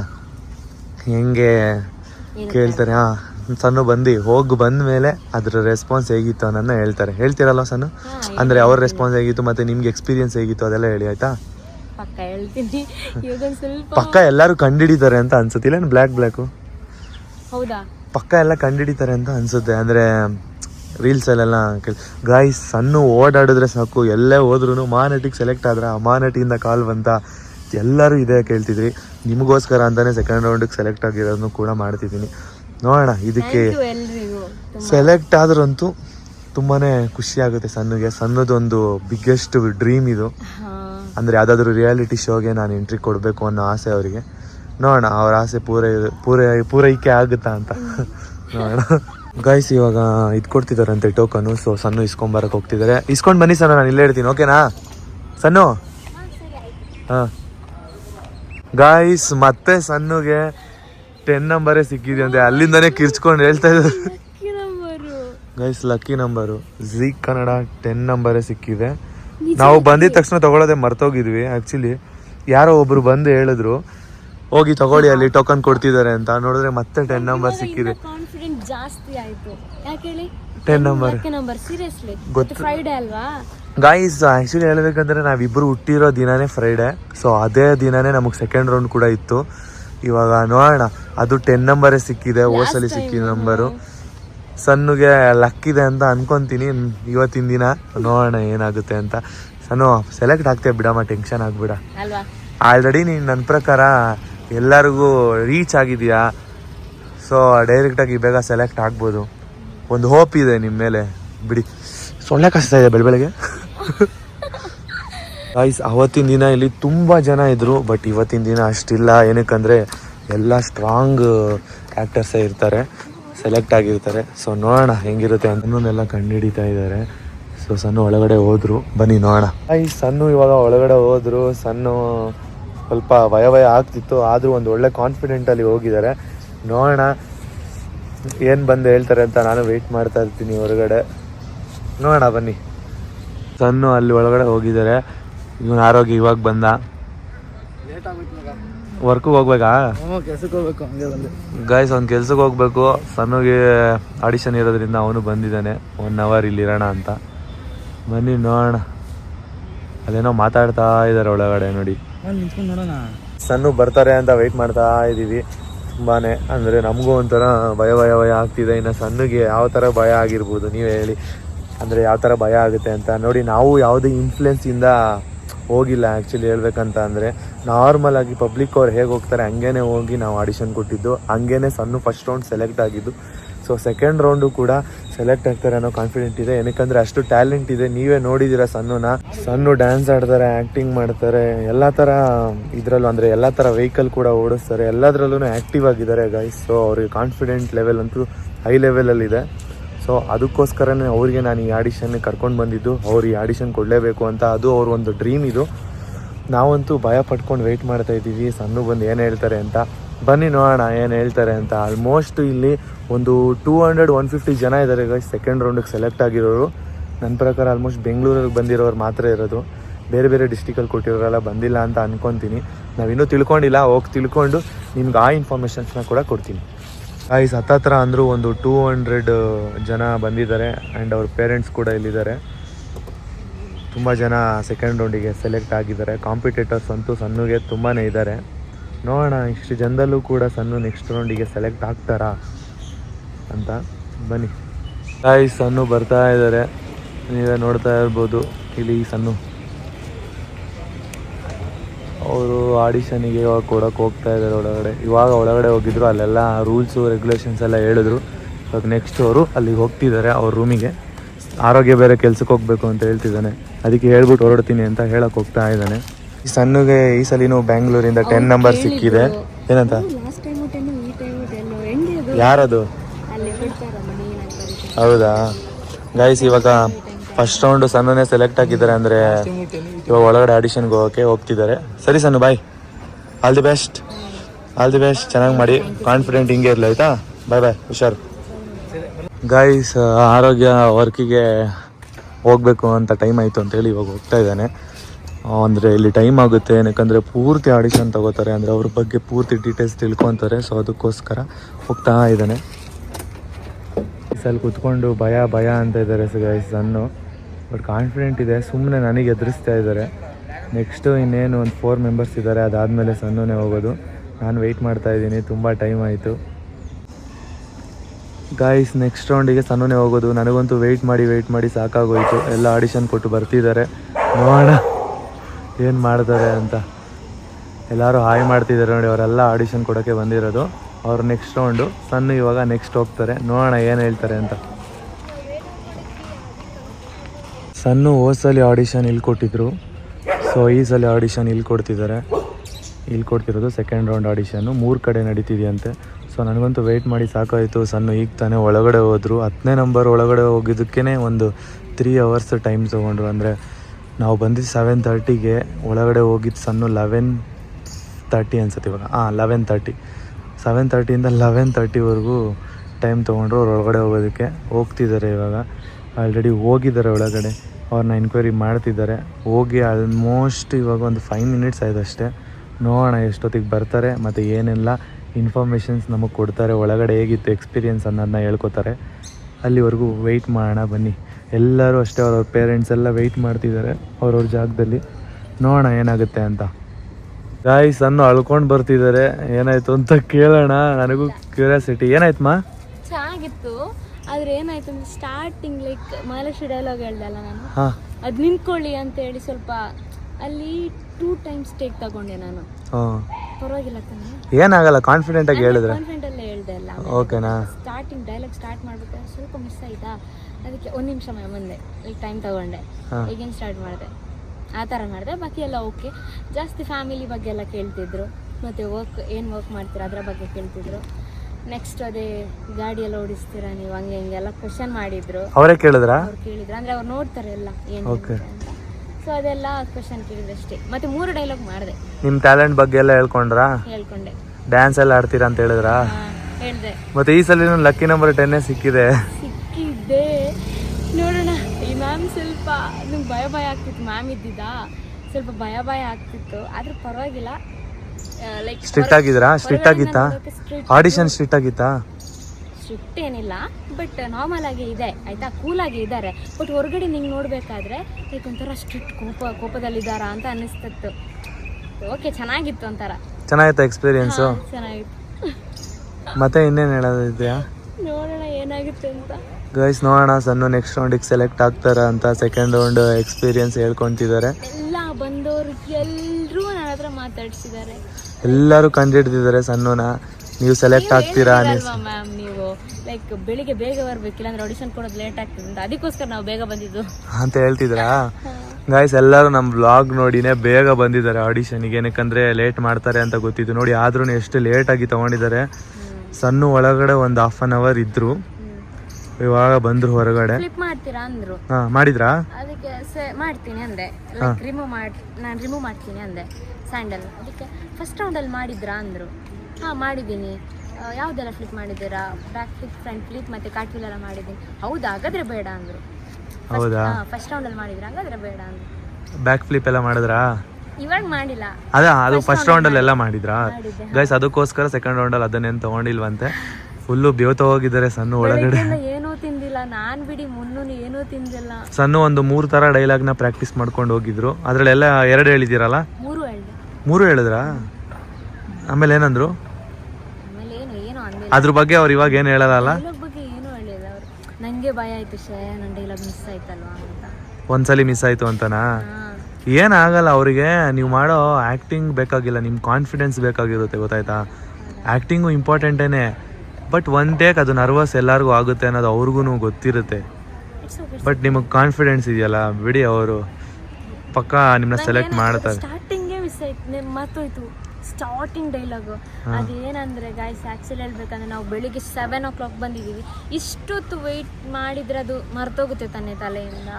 ಹೆಂಗೆ ಕೇಳ್ತಾರೆ. ಹಾಂ ಸಣ್ಣ ಬಂದು ಹೋಗಿ ಬಂದ ಮೇಲೆ ಅದ್ರ ರೆಸ್ಪಾನ್ಸ್ ಹೇಗಿತ್ತು ಅನ್ನೋದನ್ನ ಹೇಳ್ತಾರೆ. ಹೇಳ್ತೀರಲ್ಲ ಸಣ್ಣ ಅಂದರೆ ಅವ್ರ ರೆಸ್ಪಾನ್ಸ್ ಹೇಗಿತ್ತು ಮತ್ತು ನಿಮ್ಗೆ ಎಕ್ಸ್ಪೀರಿಯನ್ಸ್ ಹೇಗಿತ್ತು ಅದೆಲ್ಲ ಹೇಳಿ ಆಯ್ತಾ? ಪಕ್ಕ ಎಲ್ಲರೂ ಕಂಡಿಡಿತಾರೆ ಅಂತ ಅನ್ಸುತ್ತಿಲ್ಲ ಬ್ಲಾಕ್ ಬ್ಲ್ಯಾಕ್ ಬ್ಲ್ಯಾಕು ಹೌದಾ? ಪಕ್ಕ ಎಲ್ಲ ಕಂಡಿಡಿತಾರೆ ಅಂತ ಅನಿಸುತ್ತೆ. ಅಂದರೆ ರೀಲ್ಸಲ್ಲೆಲ್ಲ ಗಾಯ್ಸ್ ಸಣ್ಣ ಓಡಾಡಿದ್ರೆ ಸಾಕು ಎಲ್ಲೇ ಹೋದ್ರೂ ಮಾನಟಿಗೆ ಸೆಲೆಕ್ಟ್ ಆದ್ರೆ ಆ ಮಾನಟಿಯಿಂದ ಕಾಲ್ ಬಂತ. ಎಲ್ಲರೂ ಇದೇ ಕೇಳ್ತಿದ್ರಿ. ನಿಮಗೋಸ್ಕರ ಅಂತಲೇ ಸೆಕೆಂಡ್ ರೌಂಡಿಗೆ ಸೆಲೆಕ್ಟ್ ಆಗಿರೋದನ್ನು ಕೂಡ ಮಾಡ್ತಿದ್ದೀನಿ. ನೋಡೋಣ ಇದಕ್ಕೆ ಸೆಲೆಕ್ಟ್ ಆದ್ರಂತೂ ತುಂಬಾ ಖುಷಿಯಾಗುತ್ತೆ ಸಣ್ಣಗೆ. ಸಣ್ಣದೊಂದು ಬಿಗ್ಗೆಸ್ಟ್ ಡ್ರೀಮ್ ಇದು. ಅಂದರೆ ಯಾವುದಾದ್ರೂ ರಿಯಾಲಿಟಿ ಶೋಗೆ ನಾನು ಎಂಟ್ರಿ ಕೊಡಬೇಕು ಅನ್ನೋ ಆಸೆ ಅವರಿಗೆ. ನೋಡೋಣ ಅವ್ರ ಆಸೆ ಪೂರೈ ಪೂರೈ ಪೂರೈಕೆ ಆಗುತ್ತಾ ಅಂತ. ನೋಡೋಣ. ಗಾಯ್ಸ್ ಇವಾಗ ಇದು ಕೊಡ್ತಿದಾರಂತೆ ಟೋಕನು ಸೊ ಸಣ್ಣ ಇಸ್ಕೊಂಬರಕ್ಕೆ ಹೋಗ್ತಿದ್ದಾರೆ ಇಸ್ಕೊಂಡು ಬನ್ನಿ ಸಣ್ಣ ನಾನು ಇಲ್ಲೇ ಹೇಳ್ತೀನಿ ಓಕೆನಾ ಸಣ್ಣ ಹಾಂ. ಗಾಯ್ಸ್ ಮತ್ತೆ ಸಣ್ಣಗೆ ಟೆನ್ ನಂಬರೇ ಸಿಕ್ಕಿದೆ ಅಂತೆ. ಅಲ್ಲಿಂದನೇ ಕಿರ್ಚ್ಕೊಂಡು ಹೇಳ್ತಾ ಇದ್ದಾರೆ. Guys lucky number Zee Kannada ten ನಂಬರೇ ಸಿಕ್ಕಿದೆ. ನಾವು ಬಂದಿದ ತಕ್ಷಣ ತಗೊಳ್ಳೋದೆ ಮರ್ತೋಗಿದ್ವಿ. ಆ್ಯಕ್ಚುಲಿ ಯಾರೋ ಒಬ್ಬರು ಬಂದು ಹೇಳಿದ್ರು ಹೋಗಿ ತಗೊಳ್ಳಿ ಅಲ್ಲಿ ಟೋಕನ್ ಕೊಡ್ತಿದ್ದಾರೆ ಅಂತ. ನೋಡಿದ್ರೆ ಮತ್ತೆ ಟೆನ್ ನಂಬರ್ ಸಿಕ್ಕಿದೆ. ಕಾನ್ಫಿಡೆಂಟ್ ಜಾಸ್ತಿ ಆಯ್ತು. ಯಾಕೆ ಹೇಳಿ? ಟೆನ್ ನಂಬರ್ ನಂಬರ್ ಸೀರಿಯಸ್ಲಿ ಗೊತ್ತು. ಫ್ರೈಡೆ ಅಲ್ವಾ? ಗಾಯ್ಸ್ ಆ್ಯಕ್ಚುಲಿ ಹೇಳ್ಬೇಕಂದ್ರೆ ನಾವಿಬ್ಬರು ಹುಟ್ಟಿರೋ ದಿನನೇ ಫ್ರೈಡೆ ಸೊ ಅದೇ ದಿನನೇ ನಮಗೆ ಸೆಕೆಂಡ್ ರೌಂಡ್ ಕೂಡ ಇತ್ತು. ಇವಾಗ ನೋಡೋಣ. ಅದು ಟೆನ್ ನಂಬರೇ ಸಿಕ್ಕಿದೆ ಓಸಲಿ ಸಿಕ್ಕಿದ ನಂಬರು ಸಣ್ಣಗೆ ಲಕ್ಕಿದೆ ಅಂತ ಅನ್ಕೊಂತೀನಿ. ಇವತ್ತಿನ ದಿನ ನೋಡೋಣ ಏನಾಗುತ್ತೆ ಅಂತ. ಸಣ್ಣ ಸೆಲೆಕ್ಟ್ ಆಗ್ತೇವೆ ಬಿಡಮ್ಮ ಟೆನ್ಷನ್ ಆಗ್ಬಿಡ. ಆಲ್ರೆಡಿ ನೀನು ನನ್ನ ಪ್ರಕಾರ ಎಲ್ಲರಿಗೂ ರೀಚ್ ಆಗಿದೆಯಾ? ಸೊ ಡೈರೆಕ್ಟಾಗಿ ಬೇಗ ಸೆಲೆಕ್ಟ್ ಆಗ್ಬೋದು. ಒಂದು ಹೋಪ್ ಇದೆ ನಿಮ್ಮ ಮೇಲೆ. ಬಿಡಿ. ಸೊಳ್ಳೆ ಕಷ್ಟ ಇದೆ ಬೆಳ ಬೆಳಗ್ಗೆ ಗಾಯ್ಸ್ ಅವತ್ತಿನ ದಿನ ಇಲ್ಲಿ ತುಂಬ ಜನ ಇದ್ರು ಬಟ್ ಇವತ್ತಿನ ದಿನ ಅಷ್ಟಿಲ್ಲ. ಏನಕ್ಕಂದರೆ, ಎಲ್ಲ ಸ್ಟ್ರಾಂಗ್ ಆ್ಯಕ್ಟರ್ಸೇ ಇರ್ತಾರೆ. ಸೆಲೆಕ್ಟ್ ಆಗಿರ್ತಾರೆ. ಸೊ ನೋಡೋಣ ಹೆಂಗಿರುತ್ತೆ ಕಂಡು ಕಂಡುಹಿಡಿತಾ ಇದ್ದಾರೆ. ಸೊ ಸಣ್ಣ ಒಳಗಡೆ ಹೋದ್ರು. ಬನ್ನಿ, ನೋಡೋಣ. ಐ ಸಣ್ಣ ಇವಾಗ ಒಳಗಡೆ ಹೋದ್ರು. ಸಣ್ಣ ಸ್ವಲ್ಪ ಭಯ ಭಯ ಆಗ್ತಿತ್ತು ಆದರೂ ಒಂದು ಒಳ್ಳೆ ಕಾನ್ಫಿಡೆಂಟಲ್ಲಿ ಹೋಗಿದ್ದಾರೆ. ನೋಡೋಣ ಏನು ಬಂದು ಹೇಳ್ತಾರೆ ಅಂತ ನಾನು ವೆಯ್ಟ್ ಮಾಡ್ತಾ ಇರ್ತೀನಿ ಹೊರಗಡೆ. ನೋಡೋಣ ಬನ್ನಿ. ಸನ್ನು ಅಲ್ಲಿ ಒಳಗಡೆ ಹೋಗಿದ್ದಾರೆ. ಇವನು ಆರೋಗ್ಯ ಇವಾಗ ಬಂದ. ವರ್ಕ್ಗೆ ಹೋಗ್ಬೇಕಾ? ಗಾಯ್ಸ್ ಅವ್ನು ಕೆಲ್ಸಕ್ಕೆ ಹೋಗ್ಬೇಕು. ಸನ್ನುಗೆ ಆಡಿಷನ್ ಇರೋದ್ರಿಂದ ಅವನು ಬಂದಿದ್ದಾನೆ. ಒನ್ ಅವರ್ ಇಲ್ಲಿ ಇರೋಣ ಅಂತ. ಬನ್ನಿ ನೋಡೋಣ. ಅಲ್ಲೇನೋ ಮಾತಾಡ್ತಾ ಇದ್ದಾರೆ ಒಳಗಡೆ ನೋಡಿ. ಸಣ್ಣ ಬರ್ತಾರೆ ಅಂತ ವೆಯ್ಟ್ ಮಾಡ್ತಾ ಇದ್ದೀವಿ. ತುಂಬಾನೇ. ಅಂದ್ರೆ ನಮಗೂ ಒಂಥರ ಭಯ ಭಯ ಭಯ ಆಗ್ತಿದೆ. ಇನ್ನು ಸಣ್ಣಗೆ ಯಾವ ಥರ ಭಯ ಆಗಿರ್ಬೋದು, ನೀವೇ ಹೇಳಿ. ಅಂದ್ರೆ ಯಾವ ಥರ ಭಯ ಆಗುತ್ತೆ ಅಂತ ನೋಡಿ, ನಾವು ಯಾವುದೇ ಇನ್ಫ್ಲುಯೆನ್ಸಿಂದ ಹೋಗಿಲ್ಲ ಆ್ಯಕ್ಚುಲಿ ಹೇಳ್ಬೇಕಂತ ಅಂದರೆ. ನಾರ್ಮಲ್ ಆಗಿ ಪಬ್ಲಿಕ್ ಅವ್ರು ಹೇಗೆ ಹೋಗ್ತಾರೆ, ಹಂಗೇನೆ ಹೋಗಿ ನಾವು ಆಡಿಷನ್ ಕೊಟ್ಟಿದ್ದು. ಹಂಗೇನೆ ಸಣ್ಣ ಫಸ್ಟ್ ರೌಂಡ್ ಸೆಲೆಕ್ಟ್ ಆಗಿದ್ದು. ಸೊ ಸೆಕೆಂಡ್ ರೌಂಡು ಕೂಡ ಸೆಲೆಕ್ಟ್ ಆಗ್ತಾರೆ ಅನ್ನೋ ಕಾನ್ಫಿಡೆಂಟ್ ಇದೆ. ಏನಕ್ಕಂದ್ರೆ ಅಷ್ಟು ಟ್ಯಾಲೆಂಟ್ ಇದೆ. ನೀವೇ ನೋಡಿದಿರ ಸಣ್ಣನ. ಸಣ್ಣ ಡ್ಯಾನ್ಸ್ ಆಡ್ತಾರೆ ಆ್ಯಕ್ಟಿಂಗ್ ಮಾಡ್ತಾರೆ. ಎಲ್ಲ ಥರ ಇದರಲ್ಲೂ ಅಂದರೆ ಎಲ್ಲ ಥರ ವೆಹಿಕಲ್ ಕೂಡ ಓಡಿಸ್ತಾರೆ. ಎಲ್ಲದರಲ್ಲೂ ಆ್ಯಕ್ಟಿವ್ ಆಗಿದ್ದಾರೆ ಗೈಸ್ ಸೊ ಅವ್ರಿಗೆ ಕಾನ್ಫಿಡೆಂಟ್ ಲೆವೆಲ್ ಅಂತೂ ಹೈ ಲೆವೆಲಲ್ಲಿದೆ ಸೊ ಅದಕ್ಕೋಸ್ಕರನೇ ಅವ್ರಿಗೆ ನಾನು ಈ ಆಡಿಷನ್ ಕರ್ಕೊಂಡು ಬಂದಿದ್ದು. ಅವ್ರು ಈ ಆಡಿಷನ್ ಕೊಡಲೇಬೇಕು ಅಂತ ಅದು ಅವ್ರ ಒಂದು ಡ್ರೀಮ್ ಇದು. ನಾವಂತೂ ಭಯ ಪಟ್ಕೊಂಡು ವೆಯ್ಟ್ ಮಾಡ್ತಾ ಇದ್ದೀವಿ. ಸಣ್ಣ ಬಂದು ಏನು ಹೇಳ್ತಾರೆ ಅಂತ. ಬನ್ನಿ ನೋಡೋಣ ಏನು ಹೇಳ್ತಾರೆ ಅಂತ. ಆಲ್ಮೋಸ್ಟ್ ಇಲ್ಲಿ ಒಂದು ಟೂ ಹಂಡ್ರೆಡ್ ಒನ್ ಫಿಫ್ಟಿ ಜನ ಇದ್ದಾರೆ ಗೈಸ್ ಸೆಕೆಂಡ್ ರೌಂಡಿಗೆ ಸೆಲೆಕ್ಟ್ ಆಗಿರೋರು. ನನ್ನ ಪ್ರಕಾರ ಆಲ್ಮೋಸ್ಟ್ ಬೆಂಗಳೂರಿಗೆ ಬಂದಿರೋರು ಮಾತ್ರ ಇರೋದು. ಬೇರೆ ಬೇರೆ ಡಿಸ್ಟಿಕಲ್ಲಿ ಕೊಟ್ಟಿರೋರೆಲ್ಲ ಬಂದಿಲ್ಲ ಅಂತ ಅನ್ಕೊತೀನಿ. ನಾವಿನ್ನೂ ತಿಳ್ಕೊಂಡಿಲ್ಲ, ಹೋಗಿ ತಿಳ್ಕೊಂಡು ನಿಮ್ಗೆ ಆ ಇನ್ಫಾರ್ಮೇಷನ್ಸ್ನ ಕೂಡ ಕೊಡ್ತೀನಿ. ಗೈಸ್ ಹತ್ತತ್ರ ಅಂದರೂ ಒಂದು ಟೂ ಹಂಡ್ರೆಡ್ ಜನ ಬಂದಿದ್ದಾರೆ ಆ್ಯಂಡ್ ಅವ್ರ ಪೇರೆಂಟ್ಸ್ ಕೂಡ ಇಲ್ಲಿದ್ದಾರೆ. ತುಂಬ ಜನ ಸೆಕೆಂಡ್ ರೌಂಡಿಗೆ ಸೆಲೆಕ್ಟ್ ಆಗಿದ್ದಾರೆ. ಕಾಂಪಿಟೇಟರ್ಸ್ ಅಂತೂ ಸಣ್ಣಗೆ ತುಂಬಾ ಇದ್ದಾರೆ. ನೋಡೋಣ, ಇಷ್ಟು ಜನದಲ್ಲೂ ಕೂಡ ಸಣ್ಣ ನೆಕ್ಸ್ಟ್ ರೌಂಡಿಗೆ ಸೆಲೆಕ್ಟ್ ಆಗ್ತಾರಾ ಅಂತ. ಬನ್ನಿ. ಗಾಯ್ಸ್ ಸಣ್ಣ ಬರ್ತಾ ಇದ್ದಾರೆ ನೀವೇ ನೋಡ್ತಾ ಇರ್ಬೋದು. ಇಲ್ಲಿ ಸಣ್ಣ ಅವರು ಆಡಿಷನಿಗೆ ಇವಾಗ ಕೊಡೋಕೆ ಹೋಗ್ತಾ ಇದ್ದಾರೆ ಒಳಗಡೆ. ಇವಾಗ ಒಳಗಡೆ ಹೋಗಿದ್ರು, ಅಲ್ಲೆಲ್ಲ ರೂಲ್ಸು ರೆಗ್ಯುಲೇಷನ್ಸ್ ಎಲ್ಲ ಹೇಳಿದ್ರು. ಇವಾಗ ನೆಕ್ಸ್ಟ್ ಅವರು ಅಲ್ಲಿಗೆ ಹೋಗ್ತಿದ್ದಾರೆ ಅವ್ರ ರೂಮಿಗೆ ಆರೋಗ್ಯ ಬೇರೆ ಕೆಲ್ಸಕ್ಕೆ ಹೋಗ್ಬೇಕು ಅಂತ ಹೇಳ್ತಿದ್ದಾನೆ. ಅದಕ್ಕೆ ಹೇಳ್ಬಿಟ್ಟು ಹೊರಡ್ತೀನಿ ಅಂತ ಹೇಳಕ್ಕೆ ಹೋಗ್ತಾ ಇದ್ದಾನೆ. ಈ ಸಣ್ಣಗೆ ಈ ಸಲಿನೂ ಬ್ಯಾಂಗ್ಳೂರಿಂದ ಟೆನ್ ನಂಬರ್ ಸಿಕ್ಕಿದೆ. ಏನಂತ? ಯಾರದು? ಹೌದಾ? ಗೈಸ್ ಇವಾಗ ಫಸ್ಟ್ ರೌಂಡ್ ಸಣ್ಣನೇ ಸೆಲೆಕ್ಟ್ ಆಗಿದ್ದಾರೆ ಅಂದರೆ ಇವಾಗ ಒಳಗಡೆ ಆಡಿಷನ್ಗೆ ಹೋಗೋಕ್ಕೆ ಹೋಗ್ತಿದ್ದಾರೆ. ಸರಿ Sanna bye all the best all the best ಚೆನ್ನಾಗಿ ಮಾಡಿ. ಕಾನ್ಫಿಡೆಂಟ್ ಹಿಂಗೆ ಇರಲಿ ಆಯ್ತಾ? ಬಾಯ್ ಬಾಯ್ ಹುಷಾರು. ಗೈಸ್ ಆರೋಗ್ಯ ವರ್ಕಿಗೆ ಹೋಗ್ಬೇಕು ಅಂತ ಟೈಮ್ ಆಯಿತು ಅಂತೇಳಿ ಇವಾಗ ಹೋಗ್ತಾ ಇದ್ದಾನೆ. ಅಂದರೆ ಇಲ್ಲಿ ಟೈಮ್ ಆಗುತ್ತೆ. ಏನಕ್ಕಂದರೆ ಪೂರ್ತಿ ಆಡಿಷನ್ ತಗೋತಾರೆ. ಅಂದರೆ ಅವ್ರ ಬಗ್ಗೆ ಪೂರ್ತಿ ಡೀಟೇಲ್ಸ್ ತಿಳ್ಕೊತಾರೆ. ಸೊ ಅದಕ್ಕೋಸ್ಕರ ಹೋಗ್ತಾ ಇದ್ದಾನೆ. ಸಲ ಕುತ್ಕೊಂಡು ಭಯ ಭಯ ಅಂತ ಇದ್ದಾರೆ ಗೈಸ್ ಸನ್ನು ಬಟ್ ಕಾನ್ಫಿಡೆಂಟ್ ಇದೆ. ಸುಮ್ಮನೆ ನನಗೆ ಎದುರಿಸ್ತಾ ಇದ್ದಾರೆ. ನೆಕ್ಸ್ಟು ಇನ್ನೇನು ಒಂದು ಫೋರ್ ಮೆಂಬರ್ಸ್ ಇದ್ದಾರೆ. ಅದಾದಮೇಲೆ ಸಣ್ಣನೇ ಹೋಗೋದು. ನಾನು ವೆಯ್ಟ್ ಮಾಡ್ತಾ ಇದ್ದೀನಿ. ತುಂಬ ಟೈಮ್ ಆಯಿತು. ಗಾಯ್ಸ್ ನೆಕ್ಸ್ಟ್ ರೌಂಡಿಗೆ ಸಣ್ಣನೇ ಹೋಗೋದು. ನನಗಂತೂ ವೆಯ್ಟ್ ಮಾಡಿ ವೆಯ್ಟ್ ಮಾಡಿ ಸಾಕಾಗೋಯಿತು. ಎಲ್ಲ ಆಡಿಷನ್ ಕೊಟ್ಟು ಬರ್ತಿದ್ದಾರೆ. ನೋಡೋಣ. ಏನು ಮಾಡ್ತಾರೆ ಅಂತ ಎಲ್ಲರೂ ಹಾಯ್ ಮಾಡ್ತಿದ್ದಾರೆ ನೋಡಿ, ಅವರೆಲ್ಲ ಆಡಿಷನ್ ಕೊಡೋಕ್ಕೆ ಬಂದಿರೋದು. ಅವ್ರು ನೆಕ್ಸ್ಟ್ ರೌಂಡು ಸಣ್ಣ ಇವಾಗ ನೆಕ್ಸ್ಟ್ ಹೋಗ್ತಾರೆ. ನೋಡೋಣ ಏನು ಹೇಳ್ತಾರೆ ಅಂತ. ಸಣ್ಣ ಹೋದ್ಸಲಿ ಸಲ ಆಡಿಷನ್ ಇಲ್ಲಿ ಕೊಟ್ಟಿದ್ರು. ಸೊ ಈ ಸಲ ಆಡಿಷನ್ ಇಲ್ಲಿ ಕೊಡ್ತಿದ್ದಾರೆ. ಇಲ್ಲಿ ಕೊಡ್ತಿರೋದು ಸೆಕೆಂಡ್ ರೌಂಡ್ ಆಡಿಷನ್ನು ಮೂರು ಕಡೆ ನಡೀತಿದೆಯಂತೆ. ಸೊ ನನಗಂತೂ ವೆಯ್ಟ್ ಮಾಡಿ ಸಾಕಾಯಿತು. ಸಣ್ಣ ಈಗ ತಾನೇ ಒಳಗಡೆ ಹೋದರು. ಹತ್ತನೇ ನಂಬರ್ ಒಳಗಡೆ ಹೋಗಿದ್ದಕ್ಕೇ ಒಂದು ತ್ರೀ ಅವರ್ಸ್ ಟೈಮ್ ತೊಗೊಂಡ್ರು. ಅಂದರೆ ನಾವು ಬಂದಿದ್ದು ಸೆವೆನ್ ತರ್ಟಿಗೆ ಒಳಗಡೆ ಹೋಗಿದ್ದು ಸಣ್ಣ ಲೆವೆನ್ ತರ್ಟಿ ಅನ್ಸುತ್ತೆ ಇವಾಗ. ಹಾಂ ಲೆವೆನ್ ತರ್ಟಿ ಸೆವೆನ್ ತರ್ಟಿಯಿಂದ ಲೆವೆನ್ ತರ್ಟಿವರೆಗೂ ಟೈಮ್ ತೊಗೊಂಡ್ರು ಅವ್ರು ಒಳಗಡೆ ಹೋಗೋದಕ್ಕೆ. ಹೋಗ್ತಿದ್ದಾರೆ ಇವಾಗ. ಆಲ್ರೆಡಿ ಹೋಗಿದ್ದಾರೆ ಒಳಗಡೆ. ಅವ್ರನ್ನ ಎನ್ಕ್ವೈರಿ ಮಾಡ್ತಿದ್ದಾರೆ. ಹೋಗಿ ಆಲ್ಮೋಸ್ಟ್ ಇವಾಗ ಒಂದು ಫೈವ್ ಮಿನಿಟ್ಸ್ ಆಯ್ತು ಅಷ್ಟೇ. ನೋಡೋಣ ಎಷ್ಟೊತ್ತಿಗೆ ಬರ್ತಾರೆ ಮತ್ತು ಏನೆಲ್ಲ ಇನ್ಫಾರ್ಮೇಷನ್ಸ್ ನಮಗೆ ಕೊಡ್ತಾರೆ, ಒಳಗಡೆ ಹೇಗಿತ್ತು ಎಕ್ಸ್ಪೀರಿಯನ್ಸ್ ಅನ್ನೋದನ್ನ ಹೇಳ್ಕೊತಾರೆ. ಅಲ್ಲಿವರೆಗೂ ವೆಯ್ಟ್ ಮಾಡೋಣ, ಬನ್ನಿ. ಎಲ್ಲರೂ ಅಷ್ಟೇ ಅವ್ರವ್ರ ಪೇರೆಂಟ್ಸ್ ಎಲ್ಲ ವೆಯ್ಟ್ ಮಾಡ್ತಿದ್ದಾರೆ ಅವ್ರವ್ರ ಜಾಗದಲ್ಲಿ. ನೋಡೋಣ ಏನಾಗುತ್ತೆ ಅಂತ. ಗಾಯ್ಸ್ ಅನ್ನು ಅಳ್ಕೊಂಡು ಬರ್ತಿದ್ದಾರೆ ಏನಾಯ್ತು ಅಂತ ಕೇಳೋಣ. ನನಗೂ ಕ್ಯೂರಿಯಾಸಿಟಿ ಏನಾಯ್ತು ಮಾ? ಚೆನ್ನಾಗಿತ್ತು. ಆದ್ರೆ ಏನಾಯ್ತು ಅಂದ್ರೆ ಸ್ಟಾರ್ಟಿಂಗ್ ಲೈಕ್ ಮಹಾಲಕ್ಷ್ಮಿ ಡೈಲಾಗ್ ಹೇಳ್ದಲ್ಲ ನಾನು? ಹಾಂ. ಅದು ನಿಂತ್ಕೊಳ್ಳಿ ಅಂತ ಹೇಳಿ ಸ್ವಲ್ಪ ಅಲ್ಲಿ ಟೂ ಟೈಮ್ಸ್ ಟೇಕ್ ತಗೊಂಡೆ ನಾನು. ಪರವಾಗಿಲ್ಲ ತಾನೆ ಏನಾಗಲ್ಲ ಕಾನ್ಫಿಡೆಂಟ್ ಆಗಿ ಹೇಳಿದ್ರೆ. ಕಾನ್ಫಿಡೆಂಟ್ ಅಲ್ಲೇ ಹೇಳ್ದೆ ಅಲ್ಲ. ಓಕೆನಾ ಸ್ಟಾರ್ಟಿಂಗ್ ಡೈಲಾಗ್ ಸ್ಟಾರ್ಟ್ ಮಾಡ್ಬೇಕಾದ್ರೆ ಸ್ವಲ್ಪ ಮಿಸ್ ಆಯ್ತಾ? ಅದಕ್ಕೆ ಒಂದು ನಿಮಿಷ ಮ್ಯಾಮ್ ಮುಂದೆ ಈಗ ಟೈಮ್ ತಗೊಂಡೆ. ಈಗಿನ ಸ್ಟಾರ್ಟ್ ಮಾಡಿದೆ? ಆ ಥರ ಮಾಡಿದೆ. ಬಾಕಿ ಎಲ್ಲ ಓಕೆ ಜಾಸ್ತಿ ಫ್ಯಾಮಿಲಿ ಬಗ್ಗೆ ಎಲ್ಲ ಕೇಳ್ತಿದ್ರು. ಮತ್ತು ವರ್ಕ್ ಏನು ವರ್ಕ್ ಮಾಡ್ತೀರಾ ಅದರ ಬಗ್ಗೆ ಕೇಳ್ತಿದ್ರು. ನೆಕ್ಸ್ಟ್ ಅದೇ ಗಾಡಿ ಎಲ್ಲ ಓಡಿಸ್ತೀರಾ ನೀವು ಹಂಗೆ ಹಿಂಗೆಲ್ಲ ಕ್ವಶನ್ ಮಾಡಿದ್ರು. ಅವರೇ ಕೇಳಿದ್ರಾ? ಅವ್ರು ಕೇಳಿದ್ರು. ಅಂದರೆ ಅವ್ರು ನೋಡ್ತಾರೆ ಎಲ್ಲ ಏನು. ಅಂತ. ಸೊ ಅದೆಲ್ಲ ಕ್ವಶನ್ ಕೇಳಿದ್ರು ಅಷ್ಟೇ. ಮತ್ತೆ ಮೂರು ಡೈಲಾಗ್ ಮಾಡಿದೆ. ನಿಮ್ಮ ಟ್ಯಾಲೆಂಟ್ ಬಗ್ಗೆ ಎಲ್ಲ ಹೇಳ್ಕೊಂಡ್ರಾ? ಹೇಳ್ಕೊಂಡೆ. ಡ್ಯಾನ್ಸ್ ಎಲ್ಲ ಆಡ್ತೀರಾ ಅಂತ ಹೇಳಿದ್ರಾ? ಹೇಳಿದೆ. ಮತ್ತೆ ಈ ಸಲ ಲಕ್ಕಿ ನಂಬರ್ ಟೆನ್ನೇ ಸಿಕ್ಕಿದೆ ಸಿಕ್ಕಿದ್ದೆ ನೋಡೋಣ ಈ ಮ್ಯಾಮ್ ಸ್ವಲ್ಪ ನಂಗೆ ಭಯ ಭಯ ಆಗ್ತಿತ್ತು. ಮ್ಯಾಮ್ ಇದ್ದಿದ್ದ. ಸ್ವಲ್ಪ ಭಯ ಭಯ ಆಗ್ತಿತ್ತು. ಆದ್ರೆ ಪರವಾಗಿಲ್ಲ. ಲೈಕ್ ಸ್ಟ್ರಿಕ್ಟ್ ಆಗಿದ್ರಾ ಸ್ಟ್ರಿಕ್ಟ್ ಆಗಿತ್ತಾ? ಆಡಿಷನ್ ಸ್ಟ್ರಿಕ್ಟ್ ಆಗಿತ್ತಾ. ಸ್ಟ್ರಿಕ್ಟ್ ಏನಿಲ್ಲ ಬಟ್ ನಾರ್ಮಲ್ ಆಗಿ ಇದೆ. ಆಯ್ತಾ? ಕೂಲ್ ಆಗಿ ಇದ್ದಾರೆ. ಬಟ್ ಹೊರಗಡೆ ನಿಂಗೆ ನೋಡಬೇಕಾದ್ರೆ ಲೈಕ್ ಒಂಥರ ಸ್ಟ್ರಿಕ್ಟ್ ಕೋಪ ಕೋಪದಲ್ಲಿದ್ದಾರಾ ಅಂತ ಅನ್ನಿಸ್ತಿತ್ತು. ಓಕೆ ಚೆನ್ನಾಗಿತ್ತು ಒಂಥರ. ಚೆನ್ನಾಗಿತ್ತು ಎಕ್ಸ್ಪೀರಿಯನ್ಸು ಚೆನ್ನಾಗಿತ್ತು. ಮತ್ತೆ ಇನ್ನೇನು ಹೇಳೋದಿದೆಯಾ? ನೋಡೋಣ ಏನಾಗುತ್ತೆ ಅಂತ. ಗೈಸ್ ನೋಡೋಣ ಸಣ್ಣ ನೆಕ್ಸ್ಟ್ ರೌಂಡಿಗೆ ಸೆಲೆಕ್ಟ್ ಆಗ್ತಾರ ಅಂತ ಸೆಕೆಂಡ್ ರೌಂಡ್ ಎಕ್ಸ್ಪೀರಿಯನ್ಸ್ ಹೇಳ್ಕೊಂತಿದ್ದಾರೆ ಎಲ್ಲ ಬಂದವರು ಎಲ್ಲರೂ ನನ್ನ ಹತ್ರ ಮಾತಾಡ್ಸಿದ್ದಾರೆ. ಎಲ್ಲರೂ ಕಂಡಿಡ್ದಿದ್ದಾರೆ ಸಣ್ಣನ ನೀವು ಸೆಲೆಕ್ಟ್ ಆಗ್ತೀರಾ ಮ್ಯಾಮ್ ನೀವು? ಲೈಕ್ ಬೆಳಿಗ್ಗೆ ಬೇಗ ಬರ್ಬೇಕಿಲ್ಲ ಅಂದ್ರೆ ಆಡಿಷನ್ ಕೊಡೋದು ಲೇಟ್ ಆಗ್ತದೆ ಅಂತ ಅದಕ್ಕೋಸ್ಕರ ನಾವು ಬೇಗ ಬಂದಿದ್ದು. ಅಂತ ಹೇಳ್ತಿದ್ರಾ? ಗಾಯ್ಸ್ ಎಲ್ಲರೂ ನಮ್ಮ ಬ್ಲಾಗ್ ನೋಡಿನೇ ಬೇಗ ಬಂದಿದ್ದಾರೆ ಆಡಿಷನ್ಗೆ ಏನಕ್ಕಂದ್ರೆ ಲೇಟ್ ಮಾಡ್ತಾರೆ ಅಂತ ಗೊತ್ತಿತ್ತು. ನೋಡಿ ಆದ್ರೂ ಎಷ್ಟು ಲೇಟಾಗಿ ತಗೊಂಡಿದ್ದಾರೆ. ಸಣ್ಣ ಒಳಗಡೆ ಒಂದು ಹಾಫ್ ಅನ್ ಅವರ್ ಇದ್ರು. ಇವಾಗ ಬಂದ್ರು ಹೊರಗಡೆ. ಫ್ಲಿಪ್ ಮಾಡ್ತೀರಾ ಅಂದ್ರು. ಹಾ ಮಾಡಿದ್ರಾ? ಅದಕ್ಕೆ ಮಾಡ್ತೀನಿ ಅಂದೆ. ರಿಮೂವ್ ಮಾಡಿ ನಾನು ರಿಮೂವ್ ಮಾಡ್ತೀನಿ ಅಂದೆ ಸ್ಯಾಂಡಲ್ ಅದಕ್ಕೆ ಫಸ್ಟ್ ರೌಂಡಲ್ಲಿ ಮಾಡಿದ್ರಾ ಅಂದ್ರು. ಹಾ ಮಾಡಿದ್ದೀನಿ. ಯಾವ್ದೆಲ್ಲ ಫ್ಲಿಪ್ ಮಾಡಿದ್ದೀರಾ? ಬ್ಯಾಕ್ ಫ್ಲಿಪ್ ಫ್ರಂಟ್ ಫ್ಲಿಪ್ ಮತ್ತೆ ಕಾಟ್ವಿಲ್ ಎಲ್ಲ ಮಾಡಿದ್ದೀನಿ. ಹೌದಾ ಹಾಗಾದ್ರೆ ಬೇಡ ಅಂದ್ರು. ಹೌದಾ? ಫಸ್ಟ್ ರೌಂಡಲ್ಲಿ ಮಾಡಿದ್ರಾ? ಹಾಗಾದ್ರೆ ಬೇಡ ಅಂದರು. ಬ್ಯಾಕ್ ಫ್ಲಿಪ್ ಎಲ್ಲ ಮಾಡಿದ್ರಾ? ಇವಾಗ ಮಾಡಿಲ್ಲ. ಅದ ಅದು ಫಸ್ಟ್ ರೌಂಡಲ್ಲಿ ಎಲ್ಲ ಮಾಡಿದ್ರಾ? ಗೈಸ್ ಅದಕ್ಕೋಸ್ಕರ ಸೆಕೆಂಡ್ ರೌಂಡಲ್ಲಿ ಅದನ್ನೇನು ತೊಗೊಂಡಿಲ್ವಂತೆ? ಫುಲ್ಲು ಬೇವತ ಹೋಗಿದ್ದಾರೆ ಸಣ್ಣ ಒಳಗಡೆ. ನಾನು ಬಿಡಿ ಮುನ್ನೂ ಏನೂ ತಿಂದಿಲ್ಲ. ಸಣ್ಣ ಒಂದು ಮೂರು ಥರ ಡೈಲಾಗ್ನ ಪ್ರಾಕ್ಟೀಸ್ ಮಾಡ್ಕೊಂಡು ಹೋಗಿದ್ರು. ಅದರಲ್ಲೆಲ್ಲ ಎರಡು ಹೇಳಿದ್ದೀರಲ್ಲ? ಮೂರು ಹೇಳ್ದೆ. ಮೂರು ಹೇಳಿದ್ರಾ? ಆಮೇಲೆ ಏನಂದ್ರು? ಆಮೇಲೆ ಏನು ಏನು ಅಂದಿಲ್ಲ. ಅದ್ರ ಬಗ್ಗೆ ಅವ್ರು ಇವಾಗ ಏನು ಹೇಳಲ್ಲ ಡೈಲಾಗ್ ಬಗ್ಗೆ ಏನೂ ಹೇಳಿಲ್ಲ ಅವರು. ನನಗೆ ಭಯ ಆಯಿತು ಶೇ ನನ್ನ ಡೈಲಾಗ್ ಮಿಸ್ ಆಯ್ತಲ್ವಾ ಅಂತ. ಒಂದ್ಸಲಿ ಮಿಸ್ ಆಯ್ತು ಅಂತನಾ? ಹಾಂ. ಏನಾಗಲ್ಲ ಅವರಿಗೆ ನೀವು ಮಾಡೋ ಆ್ಯಕ್ಟಿಂಗ್ ಬೇಕಾಗಿಲ್ಲ ನಿಮ್ಮ ಕಾನ್ಫಿಡೆನ್ಸ್ ಬೇಕಾಗಿರುತ್ತೆ ಗೊತ್ತಾಯ್ತಾ? ಆ್ಯಕ್ಟಿಂಗು ಇಂಪಾರ್ಟೆಂಟೇನೆ ಬಟ್ ಒನ್ ಟೇಕ್ ಅದು ನರ್ವಸ್ ಎಲ್ಲರಿಗೂ ಆಗುತ್ತೆ ಅನ್ನೋದು ಅವ್ರಿಗೂ ಗೊತ್ತಿರುತ್ತೆ. ಬಟ್ ನಿಮಗೆ ಕಾನ್ಫಿಡೆನ್ಸ್ ಇದೆಯಲ್ಲ ಬಿಡಿ ಅವರು. ಪಕ್ಕ ನಿಮ್ಮನ್ನ ಸೆಲೆಕ್ಟ್ ಮಾಡ್ತಾರೆ. ಸ್ಟಾರ್ಟಿಂಗೇ ಮಿಸ್ ಆಯ್ತು ಸ್ಟಾರ್ಟಿಂಗ್ ಡೈಲಾಗು ಅದೇನಂದ್ರೆ ಗಾಯ್ಸ್ ಆ್ಯಕ್ಚುಲಿ ಹೇಳ್ಬೇಕಂದ್ರೆ ನಾವು ಬೆಳಿಗ್ಗೆ ಸೆವೆನ್ ಓ ಕ್ಲಾಕ್ ಬಂದಿದ್ದೀವಿ. ಇಷ್ಟೊತ್ತು ವೆಯ್ಟ್ ಮಾಡಿದ್ರೆ ಅದು ಮರ್ತೋಗುತ್ತೆ ತಾನೆ ತಲೆಯಿಂದ.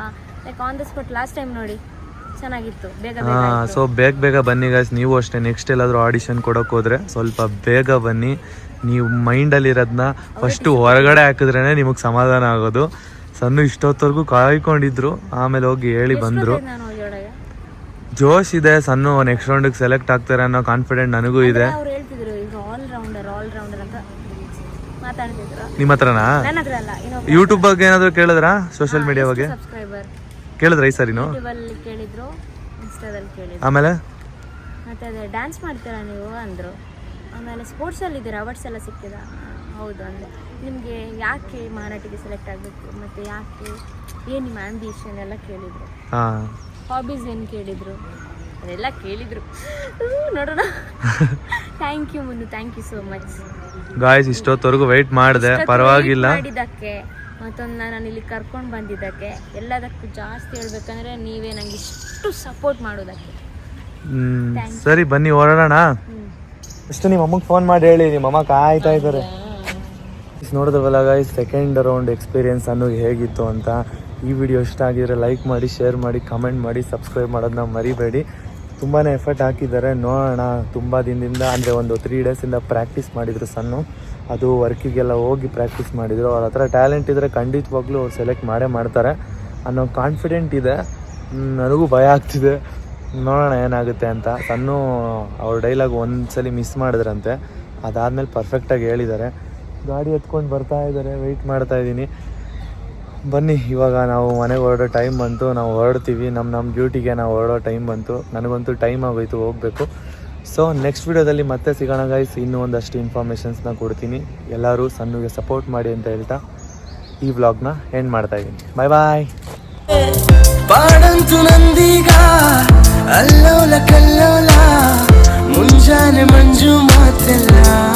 Like on the spot last time ನೋಡಿ ಚೆನ್ನಾಗಿತ್ತು ಬೇಗ ಬೇಗ ಸೊ ಬೇಗ ಬೇಗ ಬನ್ನಿ ಗಾಯ್ಸ್ ನೀವು ಅಷ್ಟೇ ನೆಕ್ಸ್ಟ್ ಎಲ್ಲಾದರೂ ಆಡಿಷನ್ ಕೊಡೋಕೆ ಹೋದರೆ ಸ್ವಲ್ಪ ಬೇಗ ಬನ್ನಿ. ನೀವು ಮೈಂಡಲ್ಲಿರೋದನ್ನ ಫಸ್ಟು ಹೊರಗಡೆ ಹಾಕಿದ್ರೇ ನಿಮಗೆ ಸಮಾಧಾನ ಆಗೋದು. ಸಣ್ಣ ಇಷ್ಟೊತ್ತವರೆಗೂ ಕಾಯ್ಕೊಂಡಿದ್ರು ಆಮೇಲೆ ಹೋಗಿ ಹೇಳಿ ಬಂದರು. ಜೋಶ್ ಇದೆ ಸಣ್ಣ ನೆಕ್ಸ್ಟ್ ರೌಂಡಿಗೆ ಸೆಲೆಕ್ಟ್ ಆಗ್ತಾರೆ ಅನ್ನೋ ಕಾನ್ಫಿಡೆಂಟ್ ನನಗೂ ಇದೆ. ನಿಮ್ಮ ಹತ್ರನಾ? ಯೂಟ್ಯೂಬ್ ಬಗ್ಗೆ ಏನಾದರೂ ಕೇಳಿದ್ರಾ? ಸೋಷಿಯಲ್ ಮೀಡಿಯಾ ಬಗ್ಗೆ? ಕೇಳಿದ್ರ ಈ ಸರಿನು ಆಮೇಲೆ? ಡ್ಯಾನ್ಸ್ ಮಾಡ್ತೀರಾ ನೀವು? ಅಂದರು. ಆಮೇಲೆ ಸ್ಪೋರ್ಟ್ಸಲ್ಲಿ ಇದ್ದೀರಾ? ಅವಾರ್ಡ್ಸ್ ಎಲ್ಲ ಸಿಕ್ಕಿದ? ಹೌದು ಅಂದರೆ ನಿಮಗೆ ಯಾಕೆ ಮಾರಾಟಕ್ಕೆ ಸೆಲೆಕ್ಟ್ ಆಗಬೇಕು? ಮತ್ತು ಯಾಕೆ ಏನು ನಿಮ್ಮ ಆ್ಯಂಬಿಷನ್ ಎಲ್ಲ ಕೇಳಿದರು? ಹಾಬೀಸ್ ಏನು ಕೇಳಿದರು? ಅದೆಲ್ಲ ಕೇಳಿದರು. ನೋಡೋಣ. Thank you Munnu. Thank you so much guys ಇಷ್ಟೊತ್ತವರೆಗೂ wait ಮಾಡಿದೆ. ಪರವಾಗಿಲ್ಲ. ಮಾಡಿದ್ದಕ್ಕೆ ಮತ್ತೊಂದು ನಾನು ಇಲ್ಲಿ ಕರ್ಕೊಂಡು ಬಂದಿದ್ದಕ್ಕೆ ಎಲ್ಲದಕ್ಕೂ ಜಾಸ್ತಿ ಹೇಳ್ಬೇಕಂದ್ರೆ ನೀವೇ ನಂಗೆ ಇಷ್ಟು ಸಪೋರ್ಟ್ ಮಾಡೋದಕ್ಕೆ. ಸರಿ ಬನ್ನಿ ಹೊರಡೋಣ ಅಷ್ಟು ನಿಮ್ಮ ಅಮ್ಮಗೆ ಫೋನ್ ಮಾಡಿ ಹೇಳಿ, ನಿಮ್ಮ ಅಮ್ಮ ಕಾಯ್ತಾ ಇದ್ದಾರೆ ನೋಡಿದ್ರವಲ್ಲ ಗಾಯ್ಸ್ ಸೆಕೆಂಡ್ ರೌಂಡ್ ಎಕ್ಸ್ಪೀರಿಯನ್ಸ್ ಅನ್ನೋದು ಹೇಗಿತ್ತು ಅಂತ. ಈ ವಿಡಿಯೋ ಇಷ್ಟ ಆಗಿದ್ರೆ ಲೈಕ್ ಮಾಡಿ ಶೇರ್ ಮಾಡಿ ಕಮೆಂಟ್ ಮಾಡಿ ಸಬ್ಸ್ಕ್ರೈಬ್ ಮಾಡೋದನ್ನ ಮರಿಬೇಡಿ. ತುಂಬಾ ಎಫರ್ಟ್ ಹಾಕಿದ್ದಾರೆ. ನೋಡೋಣ, ತುಂಬ ದಿನದಿಂದ, ಅಂದರೆ ಒಂದು ತ್ರೀ ಡೇಸಿಂದ ಪ್ರಾಕ್ಟೀಸ್ ಮಾಡಿದರು ಸಣ್ಣ. ಅದು ವರ್ಕಿಗೆಲ್ಲ ಹೋಗಿ ಪ್ರಾಕ್ಟೀಸ್ ಮಾಡಿದರು. ಅವ್ರ ಹತ್ರ ಟ್ಯಾಲೆಂಟ್ ಇದ್ದರೆ ಖಂಡಿತವಾಗ್ಲೂ ಅವ್ರು ಸೆಲೆಕ್ಟ್ ಮಾಡೇ ಮಾಡ್ತಾರೆ. ಅನ್ನೋ ಕಾನ್ಫಿಡೆಂಟ್ ಇದೆ. ನನಗೂ ಭಯ ಆಗ್ತಿದೆ. ನೋಡೋಣ ಏನಾಗುತ್ತೆ ಅಂತ. ಸಣ್ಣ ಅವ್ರ ಡೈಲಾಗ್ ಒಂದ್ಸಲಿ ಮಿಸ್ ಮಾಡಿದ್ರಂತೆ. ಅದಾದಮೇಲೆ ಪರ್ಫೆಕ್ಟಾಗಿ ಹೇಳಿದ್ದಾರೆ. ಗಾಡಿ ಎತ್ಕೊಂಡು ಬರ್ತಾ ಇದ್ದಾರೆ. ವೆಯ್ಟ್ ಮಾಡ್ತಾ ಇದ್ದೀನಿ. ಬನ್ನಿ, ಇವಾಗ ನಾವು ಮನೆಗೆ ಹೊರಡೋ ಟೈಮ್ ಬಂತು. ನಾವು ಹೊರಡ್ತೀವಿ. ನಮ್ಮ ನಮ್ಮ ಡ್ಯೂಟಿಗೆ ನಾವು ಹೊರಡೋ ಟೈಮ್ ಬಂತು. ನನಗಂತೂ ಟೈಮ್ ಆಗೋಯ್ತು, ಹೋಗಬೇಕು. ಸೊ ನೆಕ್ಸ್ಟ್ ವೀಡಿಯೋದಲ್ಲಿ ಮತ್ತೆ ಸಿಗೋಣ ಗೈಸ್ ಇನ್ನೂ ಒಂದಷ್ಟು ಇನ್ಫಾರ್ಮೇಷನ್ಸ್ನ ಕೊಡ್ತೀನಿ. ಎಲ್ಲರೂ ಸಣ್ಣಗೆ ಸಪೋರ್ಟ್ ಮಾಡಿ ಅಂತ ಹೇಳ್ತಾ ಈ ವ್ಲಾಗ್ನ ಎಂಡ್ ಮಾಡ್ತಾ ಇದ್ದೀನಿ. ಬಾಯ್ ಬಾಯ್ ನಂದೀಗ اللولة كاللولة منجاني منجومات الله.